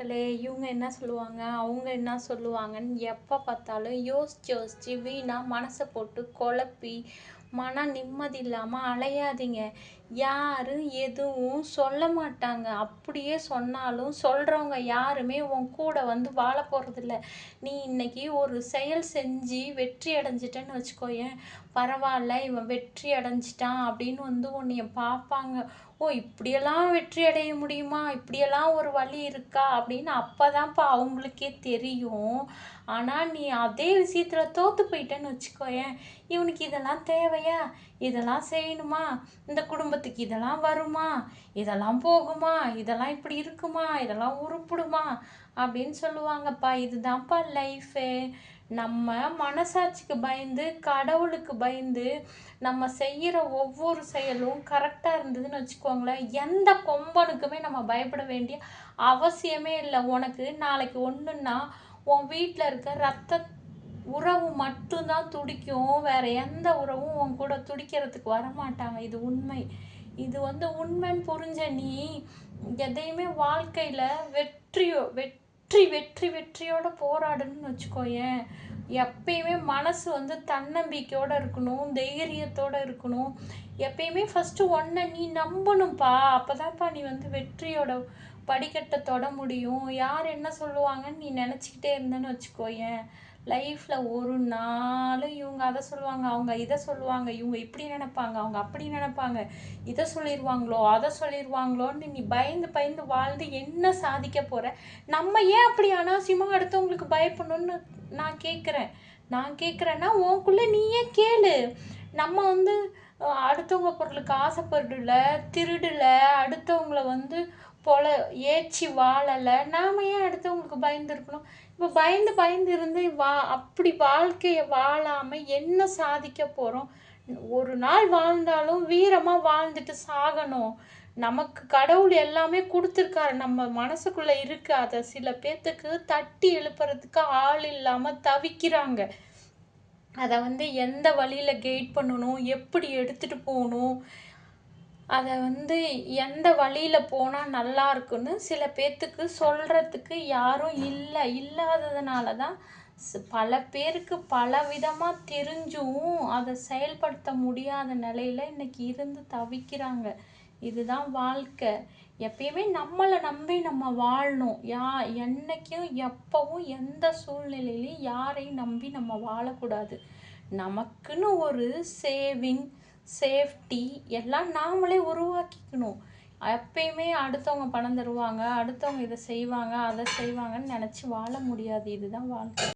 மக்களே இவங்க என்ன சொல்லுவாங்க அவங்க என்ன சொல்லுவாங்கன்னு எப்போ பார்த்தாலும் யோசிச்சு யோசிச்சு வீணாக மனசை போட்டு குழப்பி மன நிம்மதி இல்லாமல் அலையாதீங்க. யாரும் எதுவும் சொல்ல மாட்டாங்க. அப்படியே சொன்னாலும் சொல்கிறவங்க யாருமே உன் கூட வந்து வாழ போகிறதில்ல நீ இன்னைக்கு ஒரு செயல் செஞ்சு வெற்றி அடைஞ்சிட்டேன்னு வச்சுக்கோயேன். பரவாயில்ல இவன் வெற்றி அடைஞ்சிட்டான் அப்படின்னு வந்து உன்னைய பார்ப்பாங்க. ஓ இப்படியெல்லாம் வெற்றி அடைய முடியுமா? இப்படியெல்லாம் ஒரு வழி இருக்கா? அப்படின்னு அப்போதான்ப்பா அவங்களுக்கே தெரியும். ஆனால் நீ அதே விஷயத்தில் தோற்று போயிட்டேன்னு வச்சுக்கோயேன். இவனுக்கு இதெல்லாம் தேவையா? இதெல்லாம் செய்யணுமா? இந்த குடும்பத்துக்கு இதெல்லாம் வருமா? இதெல்லாம் போகுமா? இதெல்லாம் இப்படி இருக்குமா? இதெல்லாம் உருப்பிடுமா? அப்படின்னு சொல்லுவாங்கப்பா. இதுதான்ப்பா லைஃபு நம்ம மனசாட்சிக்கு பயந்து கடவுளுக்கு பயந்து நம்ம செய்கிற ஒவ்வொரு செயலும் கரெக்டாக இருந்ததுன்னு வச்சுக்கோங்களேன். எந்த கொம்பனுக்குமே நம்ம பயப்பட வேண்டிய அவசியமே இல்லை. உனக்கு நாளைக்கு ஒன்றுன்னா உன் வீட்டில் இருக்க ரத்த உறவு மட்டும்தான் துடிக்கும். வேற எந்த உறவும் உன் கூட துடிக்கிறதுக்கு வரமாட்டாங்க. இது உண்மை. இது வந்து உண்மைன்னு புரிஞ்ச நீ எதையுமே வாழ்க்கையில் வெற்றியோ வெற்றி வெற்றி வெற்றி வெற்றியோட போராடணும்னு வச்சுக்கோயேன். எப்பயுமே மனசு வந்து தன்னம்பிக்கையோடு இருக்கணும் தைரியத்தோடு இருக்கணும். எப்பயுமே ஃபஸ்ட்டு ஒன்றை நீ நம்பணும்ப்பா. அப்போதான்ப்பா நீ வந்து வெற்றியோட படிக்கட்டை தொட முடியும். யார் என்ன சொல்லுவாங்கன்னு நீ நினச்சிக்கிட்டே இருந்தேன்னு வச்சுக்கோயேன். லைஃப்பில் ஒரு நாள் இவங்க அதை சொல்லுவாங்க அவங்க இதை சொல்லுவாங்க இவங்க இப்படி நினைப்பாங்க அவங்க அப்படி நினைப்பாங்க. இதை சொல்லிடுவாங்களோ அதை சொல்லிடுவாங்களோன்னு நீ பயந்து பயந்து வாழ்ந்து என்ன சாதிக்க போகிற நம்ம ஏன் அப்படி அனாவசியமாக அடுத்தவங்களுக்கு பயப்படணும்னு நான் கேட்குறேன் நான் கேட்குறேன்னா உனக்குள்ளே நீயே கேளு. நம்ம வந்து அடுத்தவங்க பொருளுக்கு ஆசைப்படல திருடல அடுத்தவங்கள வந்து பொல ஏச்சி வாழலை நாம் ஏன் அடுத்தவங்களுக்கு பயந்துருக்கணும் இப்போ பயந்து பயந்து இருந்து வா அப்படி வாழ்க்கையை வாழாமல் என்ன சாதிக்க போகிறோம் ஒரு நாள் வாழ்ந்தாலும் வீரமாக வாழ்ந்துட்டு சாகணும். நமக்கு கடவுள் எல்லாமே கொடுத்துருக்காரு. நம்ம மனசுக்குள்ளே இருக்கு. அதை சில பேர்த்துக்கு தட்டி எழுப்புறதுக்கு ஆள் இல்லாமல் தவிக்கிறாங்க. அதை வந்து எந்த வழியில் கெயிட் பண்ணணும்? எப்படி எடுத்துகிட்டு போகணும்? அதை வந்து எந்த வழியில் போனால் நல்லா இருக்குன்னு சில பேர்த்துக்கு சொல்கிறதுக்கு யாரும் இல்லை. இல்லாததுனால தான் பல பேருக்கு பல விதமாக தெரிஞ்சும் அதை செயல்படுத்த முடியாத நிலையில் இன்றைக்கி இருந்து தவிக்கிறாங்க. இதுதான் வாழ்க்கை. எப்பயுமே நம்மளை நம்பி நம்ம வாழணும். யா என்னைக்கும் எப்பவும் எந்த சூழ்நிலையிலையும் யாரையும் நம்பி நம்ம வாழக்கூடாது. நமக்குன்னு ஒரு சேவிங் சேஃப்டி எல்லாம் நாமளே உருவாக்கிக்கணும். எப்பயுமே அடுத்தவங்க பணம் தருவாங்க அடுத்தவங்க இதை செய்வாங்க அதை செய்வாங்கன்னு நினச்சி வாழ முடியாது. இதுதான் வாழ்க்கை.